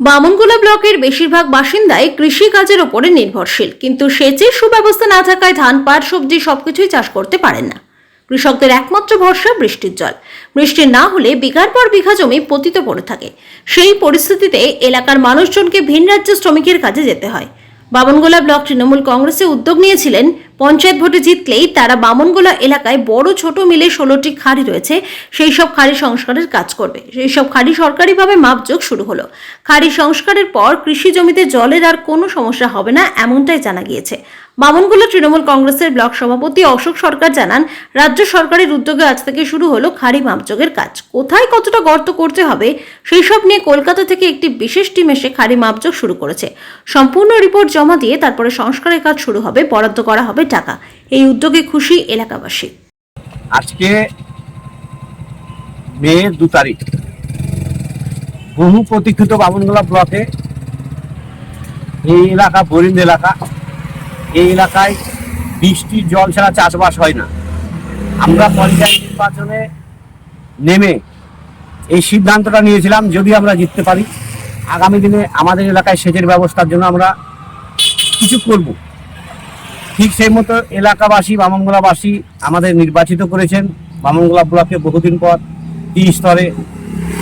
বামনগোলা ব্লকের বেশিরভাগ বাসিন্দাই কৃষিকাজের ওপরে নির্ভরশীল। কিন্তু সেচের সুব্যবস্থা না থাকায় ধান, পাট, সবজি সবকিছুই চাষ করতে পারেন না। কৃষকদের একমাত্র ভরসা বৃষ্টির জল। বৃষ্টি না হলে বিঘার পর বিঘা জমি পতিত পড়ে থাকে। সেই পরিস্থিতিতে এলাকার মানুষজনকে ভিন রাজ্য শ্রমিকের কাজে যেতে হয়। বামনগোলা ব্লক তৃণমূল কংগ্রেসে উদ্যোগ নিয়েছিলেন। পঞ্চায়েত ভোটে জিতলেই তারা বামনগোলা এলাকায় বড় ছোট মিলে ষোলোটি খাড়ি রয়েছে। সেই সব খাড়ি সংস্কারের কাজ করবে। সেই সব খাড়ি সরকারিভাবে মাপযোগ শুরু হলো। খাড়ি সংস্কারের পর কৃষি জমিতে জলের আর কোনো সমস্যা হবে না, এমনটাই জানা গিয়েছে। বামনগোলা তৃণমূল কংগ্রেসের ব্লক সভাপতি অশোক সরকার জানান, রাজ্য সরকারের উদ্যোগে আজ থেকে শুরু হলো খাড়ি মাপযোগের কাজ। কোথায় কতটা গর্ত করতে হবে সেই সব নিয়ে কলকাতা থেকে একটি বিশেষ টিম এসে খাড়ি মাপযোগ শুরু করেছে। সম্পূর্ণ রিপোর্ট জমা দিয়ে তারপরে সংস্কারের কাজ শুরু হবে, বরাদ্দ করা হবে টাকা। এই উদ্যোগে খুশি এলাকাবাসী। আজকে মে দু তারিখ। বহু প্রতীক্ষিত বামনগোলা ব্লকে এই এলাকা, বরিন্দ এলাকা এই এলাকায় বৃষ্টির জল ছাড়া চাষবাস হয় না। আমরা পঞ্চায়েত নির্বাচনে নেমে এই সিদ্ধান্তটা নিয়েছিলাম যদি আমরা জিততে পারি। আগামী দিনে আমাদের এলাকায় সেচের ব্যবস্থার জন্য আমরা কিছু করব। ঠিক সেই মতো এলাকাবাসী, বামনগোলাবাসী আমাদের নির্বাচিত করেছেন। বামনগোলা ব্লকে বহুদিন পর তিন স্তরে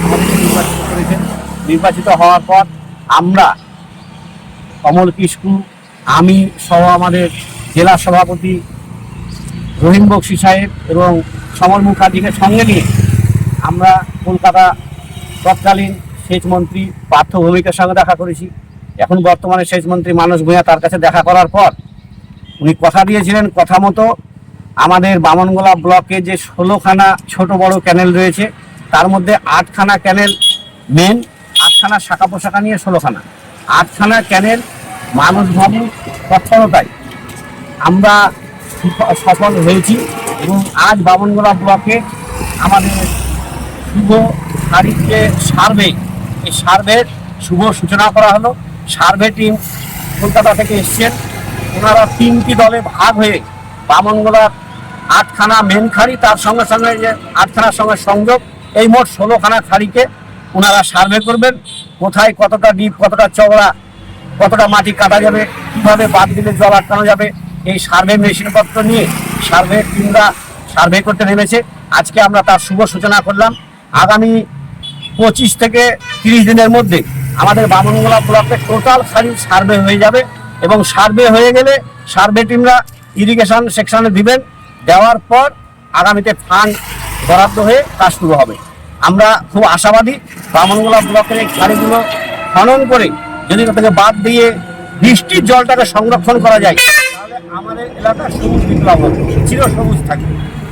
আমাদের নির্বাচিত করেছেন। নির্বাচিত হওয়ার পর আমরা কমল কিস্কু আমি সহ আমাদের জেলা সভাপতি রহিম বক্সি সাহেব এবং সমর মুখার্জিকে সঙ্গে নিয়ে আমরা কলকাতা তৎকালীন সেচ মন্ত্রী পার্থ ভৌমিকের সঙ্গে দেখা করেছি। এখন বর্তমানে সেচ মন্ত্রী মানস ভূঁইয়া তার কাছে দেখা করার পর উনি কথা দিয়েছিলেন, কথা মতো আমাদের বামনগোলা ব্লকে যে ষোলোখানা ছোট বড় ক্যানেল রয়েছে, তার মধ্যে আটখানা ক্যানেল মেন আটখানা শাখা পোশাখা নিয়ে ষোলোখানা। আটখানা ক্যানেল মানুষবাবু তৎপরতায় আমরা সফল হয়েছি এবং আজ বামনগোলা ব্লকে আমাদের শুভ তারিখ যে সার্ভে, এই সার্ভের শুভ সূচনা করা হলো। সার্ভে টিম কলকাতা থেকে এসছেন। ওনারা তিনটি দলে ভাগ হয়ে বামনগোলার আটখানা মেন খাড়ি, তার সঙ্গে সঙ্গে যে আটখানার সঙ্গে সংযোগ, এই মোট ষোলোখানা খাড়িকে ওনারা সার্ভে করবেন। কোথায় কতটা ডিপ কতটা চওড়া কতটা মাটি কাটা যাবে, কীভাবে বাদ দিলে জল আটকানো যাবে, এই সার্ভে মেশিনপত্র নিয়ে সার্ভে টিমরা সার্ভে করতে নেমেছে। আজকে আমরা তার শুভ সূচনা করলাম। আগামী পঁচিশ থেকে তিরিশ দিনের মধ্যে আমাদের বামনগোলা ব্লকে টোটাল খালি সার্ভে হয়ে যাবে এবং সার্ভে হয়ে গেলে সার্ভে টিমরা ইরিগেশন সেকশনে দিবেন। দেওয়ার পর আগামীতে ফান্ড বরাদ্দ হয়ে কাজ শুরু হবে। আমরা খুব আশাবাদী বামনগোলা ব্লকের এই খনন করে যদি তাদেরকে থেকে বাদ দিয়ে বৃষ্টির জলটাকে সংরক্ষণ করা যায়, তাহলে আমাদের এলাকা সবুজ বিপ্লব হবে চির সবুজ থাকবে।